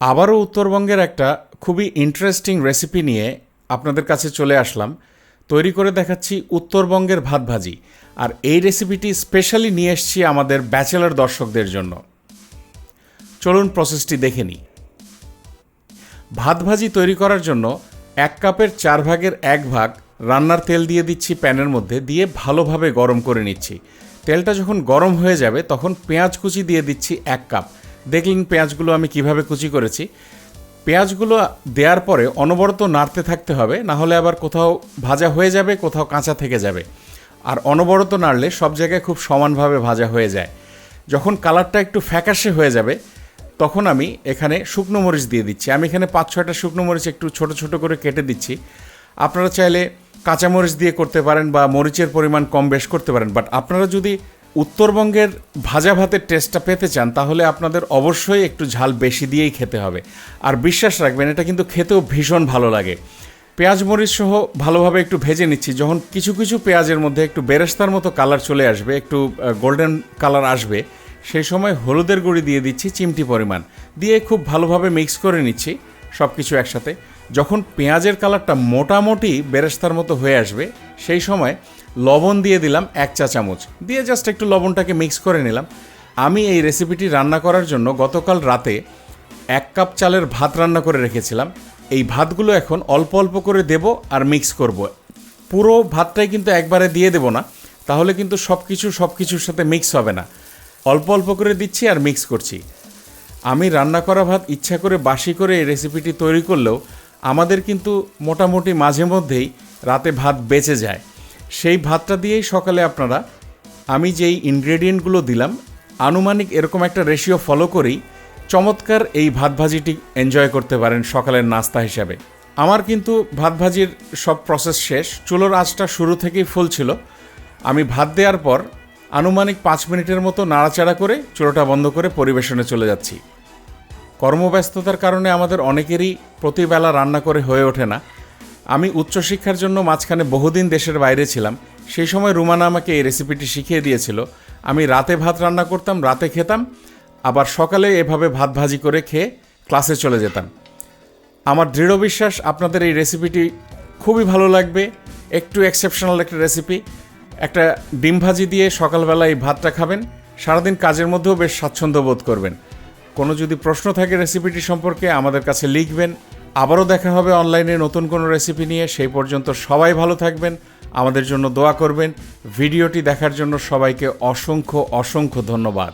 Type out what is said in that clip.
আবারও উত্তরবঙ্গের একটা খুবই ইন্টারেস্টিং রেসিপি নিয়ে আপনাদের কাছে চলে আসলাম। তৈরি করে দেখাচ্ছি উত্তরবঙ্গের ভাত ভাজি। আর এই রেসিপিটি স্পেশালি নিয়ে এসেছি আমাদের ব্যাচেলর দর্শকদের জন্য। চলুন প্রসেসটি দেখে নিই। ভাত ভাজি তৈরি করার জন্য এক কাপের চার ভাগের এক ভাগ রান্নার তেল দিয়ে দিচ্ছি প্যানের মধ্যে, দিয়ে ভালোভাবে গরম করে নিচ্ছি। তেলটা যখন গরম হয়ে যাবে, তখন পেঁয়াজ কুচি দিয়ে দিচ্ছি এক কাপ। দেখলেন পেঁয়াজগুলো আমি কীভাবে কুচি করেছি। পেঁয়াজগুলো দেওয়ার পরে অনবরত নাড়তে থাকতে হবে, না হলে আবার কোথাও ভাজা হয়ে যাবে, কোথাও কাঁচা থেকে যাবে। আর অনবরত নাড়লে সব জায়গায় খুব সমানভাবে ভাজা হয়ে যায়। যখন কালারটা একটু ফ্যাকাশে হয়ে যাবে, তখন আমি এখানে শুকনো মরিচ দিয়ে দিচ্ছি। আমি এখানে পাঁচ, ছয়টা শুকনো মরিচ একটু ছোট ছোট করে কেটে দিচ্ছি। আপনারা চাইলে কাঁচামরিচ দিয়ে করতে পারেন বা মরিচের পরিমাণ কম বেশ করতে পারেন। বাট আপনারা যদি উত্তরবঙ্গের ভাজা ভাতের টেস্টটা পেতে চান, তাহলে আপনাদের অবশ্যই একটু ঝাল বেশি দিয়েই খেতে হবে। আর বিশ্বাস রাখবেন, এটা কিন্তু খেতেও ভীষণ ভালো লাগে। পেঁয়াজ মরিচ সহ ভালোভাবে একটু ভেজে নিচ্ছি, যখন কিছু কিছু পেঁয়াজের মধ্যে একটু বেরেস্তার মতো কালার চলে আসবে, একটু গোল্ডেন কালার আসবে, সেই সময় হলুদের গুঁড়ি দিয়ে দিচ্ছি, চিমটি পরিমাণ। দিয়ে খুব ভালোভাবে মিক্স করে নিচ্ছি সব কিছু একসাথে। যখন পেঁয়াজের কালারটা মোটামুটি বেরেস্তার মতো হয়ে আসবে, সেই সময় লবণ দিয়ে দিলাম এক চা চামচ। দিয়ে জাস্ট একটু লবণটাকে মিক্স করে নিলাম। আমি এই রেসিপিটি রান্না করার জন্য গতকাল রাতে এক কাপ চালের ভাত রান্না করে রেখেছিলাম। এই ভাতগুলো এখন অল্প অল্প করে দেব আর মিক্স করব। পুরো ভাতটাই কিন্তু একবারে দিয়ে দেব না, তাহলে কিন্তু সব কিছু সব কিছুর সাথে মিক্স হবে না। অল্প অল্প করে দিচ্ছি আর মিক্স করছি। আমি রান্না করা ভাত ইচ্ছা করে বাসি করে এই রেসিপিটি তৈরি করলেও আমাদের কিন্তু মোটামুটি মাঝে মধ্যেই রাতে ভাত বেঁচে যায়। সেই ভাতটা দিয়েই সকালে আপনারা, আমি যেই ইনগ্রেডিয়েন্টগুলো দিলাম, আনুমানিক এরকম একটা রেশিও ফলো করেই চমৎকার এই ভাত ভাজিটি এনজয় করতে পারেন সকালের নাস্তা হিসাবে। আমার কিন্তু ভাত ভাজির সব প্রসেস শেষ, চুলোর আঁচটা শুরু থেকেই ফুল ছিল। আমি ভাত দেওয়ার পর আনুমানিক পাঁচ মিনিটের মতো নাড়াচাড়া করে চুলোটা বন্ধ করে পরিবেশনে চলে যাচ্ছি। কর্মব্যস্ততার কারণে আমাদের অনেকেরই প্রতিবেলা রান্না করে হয়ে ওঠে না। আমি উচ্চশিক্ষার জন্য মাঝখানে বহুদিন দেশের বাইরে ছিলাম। সেই সময় রুমানা আমাকে এই রেসিপিটি শিখিয়ে দিয়েছিল। আমি রাতে ভাত রান্না করতাম, রাতে খেতাম, আবার সকালে এভাবে ভাত ভাজি করে খেয়ে ক্লাসে চলে যেতাম। আমার দৃঢ় বিশ্বাস, আপনাদের এই রেসিপিটি খুবই ভালো লাগবে। একটু এক্সেপশনাল একটা রেসিপি একটা ডিম ভাজি দিয়ে সকালবেলা এই ভাতটা খাবেন। সারাদিন কাজের মধ্যেও বেশ স্বাচ্ছন্দ্য বোধ করবেন। কোনো যদি প্রশ্ন থাকে রেসিপিটি সম্পর্কে আমাদের কাছে লিখবেন। আবারও দেখা হবে অনলাইনে নতুন কোনো রেসিপি নিয়ে। সেই পর্যন্ত সবাই ভালো থাকবেন, আমাদের জন্য দোয়া করবেন। ভিডিওটি দেখার জন্য সবাইকে অসংখ্য অসংখ্য ধন্যবাদ।